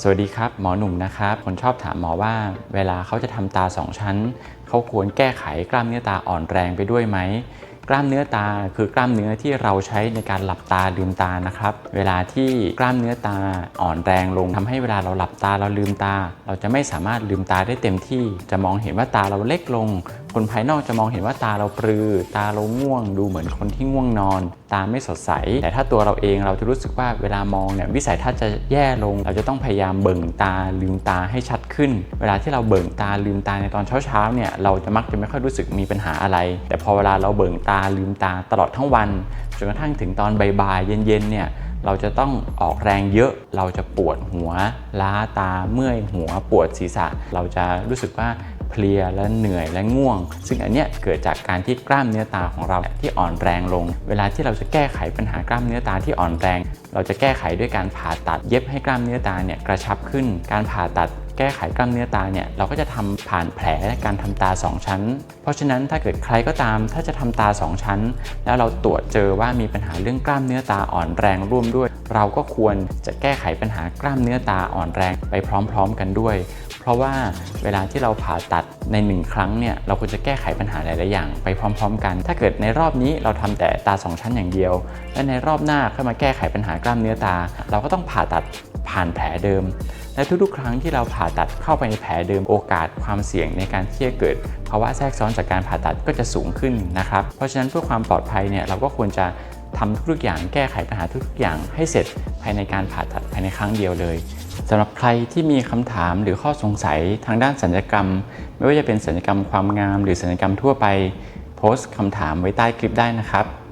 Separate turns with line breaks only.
สวัสดีครับ หมอหนุ่มนะครับคนชอบถามหมอว่า เวลาเขาจะทำตาสองชั้น เขาควรแก้ไขกล้ามเนื้อตาอ่อนแรงไปด้วยไหมกล้ามเนื้อตาคือกล้ามเนื้อที่เราใช้ในการหลับตาลืมตานะครับ เวลาที่กล้ามเนื้อตาอ่อนแรงลงทำให้เวลาเราหลับตาเราลืมตา เราจะไม่สามารถลืมตาได้เต็มที่ จะมองเห็นว่าตาเราเล็กลง คนภายนอกจะมองเห็นว่าตาเราปรือ ตาเราง่วง ดูเหมือนคนที่ง่วงนอน ตาไม่สดใส แต่ถ้าตัวเราเองเราจะรู้สึกว่าเวลามองเนี่ยวิสัยทัศน์จะแย่ลง เราจะต้องพยายามเบิ่งตาลืมตาให้ชัดขึ้น เวลาที่เราเบิ่งตาลืมตาในตอนเช้าๆเนี่ยเราจะมักจะไม่ค่อยรู้สึกมีปัญหาอะไร แต่พอเวลาเราเบิ่งตาลืมตาตลอดทั้งวันจนกระทั่งถึงตอนบ่ายๆเย็นๆเนี่ยเราจะต้องออกแรงเยอะ เราจะปวดหัว ล้าตา เมื่อยหัว ปวดศีรษะ เราจะรู้สึกว่า เพลียและเหนื่อยและง่วง ซึ่งอันเนี้ยเกิดจากการที่กล้ามเนื้อตาของเราที่อ่อนแรงลง เวลาที่เราจะแก้ไขปัญหากล้ามเนื้อตาที่อ่อนแรง เราจะแก้ไขด้วยการผ่าตัดเย็บให้กล้ามเนื้อตาเนี่ยกระชับขึ้น การผ่าตัดแก้ไขกล้ามเนื้อตาเนี่ยเราก็จะทำผ่านแผลการทำตา 2 ชั้น เพราะฉะนั้นถ้าเกิดใครก็ตามถ้าจะทำตา 2 ชั้น แล้วเราตรวจเจอว่ามีปัญหาเรื่องกล้ามเนื้อตาอ่อนแรงร่วมด้วย เราก็ควรจะแก้ไขปัญหากล้ามเนื้อตาอ่อนแรงไปพร้อม ๆ กันด้วย เพราะว่าเวลาที่เราผ่าตัดในหนึ่งครั้งเนี่ยเราควรจะแก้ไขปัญหาหลาย ๆ อย่างไปพร้อม ๆ กัน ถ้าเกิดในรอบนี้เราทำแต่ตา 2 ชั้นอย่างเดียว และในรอบหน้าค่อยมาแก้ไขปัญหากล้ามเนื้อตา เราก็ต้องผ่าตัดผ่านแผลเดิม และทุก ๆ ครั้งที่เราผ่าตัดเข้าไปในแผลเดิมโอกาสความเสี่ยงในการที่จะเกิดภาวะแทรกซ้อนจากการผ่าตัดก็จะสูงขึ้นนะครับ เพราะฉะนั้นเพื่อความปลอดภัยเนี่ยเราก็ควรจะทำทุกๆอย่างแก้ไขปัญหาทุกๆอย่างให้เสร็จภายในการผ่าตัดภายในครั้งเดียวเลย สำหรับใครที่มีคำถามหรือข้อสงสัยทางด้านสัญญกรรม ไม่ว่าจะเป็นสัญญกรรมความงาม หรือสัญญกรรมทั่วไป โพสต์คำถามไว้ใต้คลิปได้นะครับ